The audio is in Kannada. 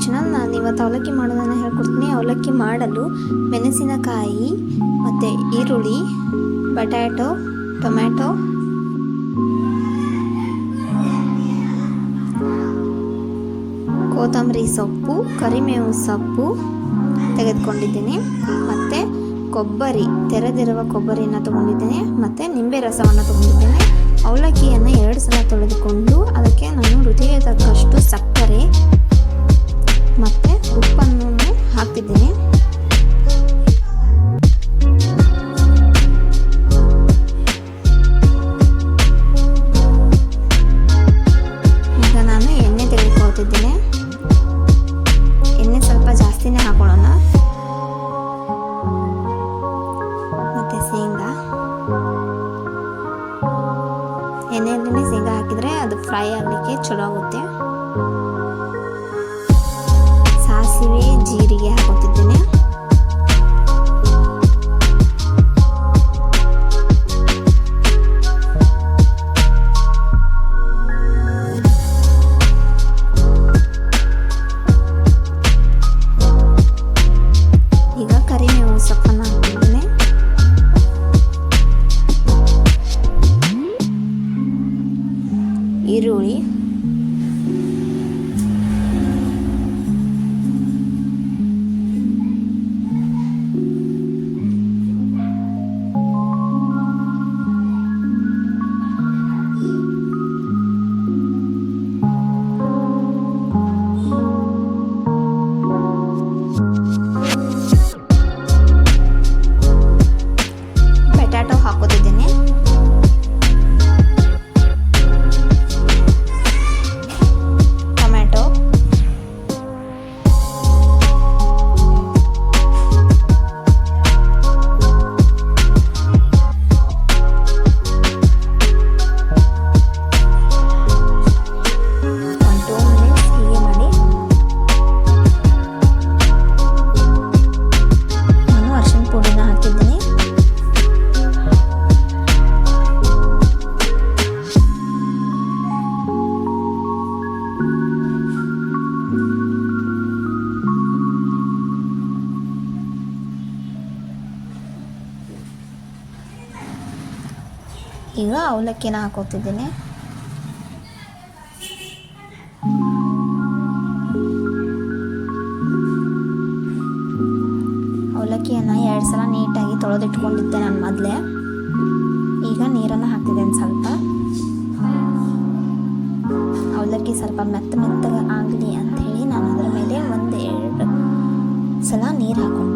ಚಾನಲ್ ನಾನು ಇವತ್ತು ಅವಲಕ್ಕಿ ಮಾಡೋದನ್ನು ಹೇಳ್ಕೊಡ್ತೀನಿ. ಅವಲಕ್ಕಿ ಮಾಡಲು ಮೆಣಸಿನಕಾಯಿ, ಮತ್ತು ಈರುಳ್ಳಿ ಬಟಾಟೊ ಟೊಮ್ಯಾಟೊ. ಕೊತ್ತಂಬರಿ ಸೊಪ್ಪು, ಕರಿಮೇವು ಸೊಪ್ಪು ತೆಗೆದುಕೊಂಡಿದ್ದೀನಿ. ಮತ್ತು ಕೊಬ್ಬರಿ, ತೆರೆದಿರುವ ಕೊಬ್ಬರಿಯನ್ನು ತೊಗೊಂಡಿದ್ದೀನಿ. ಮತ್ತು ನಿಂಬೆ ರಸವನ್ನು ತೊಗೊಂಡಿದ್ದೇನೆ. ಅವಲಕ್ಕಿಯನ್ನು ಎರಡು ಸಲ ಹಾಕ್ತಿದ್ದೀನಿ ಈಗ ನಾನು ಎಣ್ಣೆ ತೆಗೆದುಕೊಳ್ತಿದ್ದೇನೆ. ಎಣ್ಣೆ ಸ್ವಲ್ಪ ಜಾಸ್ತಿನೇ ಹಾಕೊಳ್ಳೋಣ. ಮತ್ತು ಶೇಂಗಾ. ಎಣ್ಣೆಯಲ್ಲೇ ಶೇಂಗಾ ಹಾಕಿದರೆ ಅದು ಫ್ರೈ ಆಗಲಿಕ್ಕೆ ಚಲೋ ಆಗುತ್ತೆ. ಸಾಸಿವೆ, ಜೀರಿಗೆ ಕರಿಬೇವು ಸೊಪ್ಪನ್ನು ಹಾಕ್ತಿದ್ದೇನೆ ಈರುಳ್ಳಿ ಬಟಾಟೊ ಈಗ ಅವಲಕ್ಕಿನ ಹಾಕೋತಿದ್ದೀನಿ. ಅವಲಕ್ಕಿಯನ್ನು ಎರಡು ಸಲ ನೀಟಾಗಿ ತೊಳೆದಿಟ್ಕೊಂಡಿದ್ದೆ ನಾನು ಮೊದಲೇ. ಈಗ ನೀರನ್ನು ಹಾಕ್ತಿದ್ದೇನೆ ಸ್ವಲ್ಪ. ಅವಲಕ್ಕಿ ಸ್ವಲ್ಪ ಮೆತ್ತ ಮೆತ್ತಗೆ ಆಗಲಿ ಹೇಳಿ ನಾನು ಅದರ ಮೇಲೆ ಒಂದು ಎರಡು ಸಲ ನೀರು ಹಾಕ್ಕೊಂಡೆ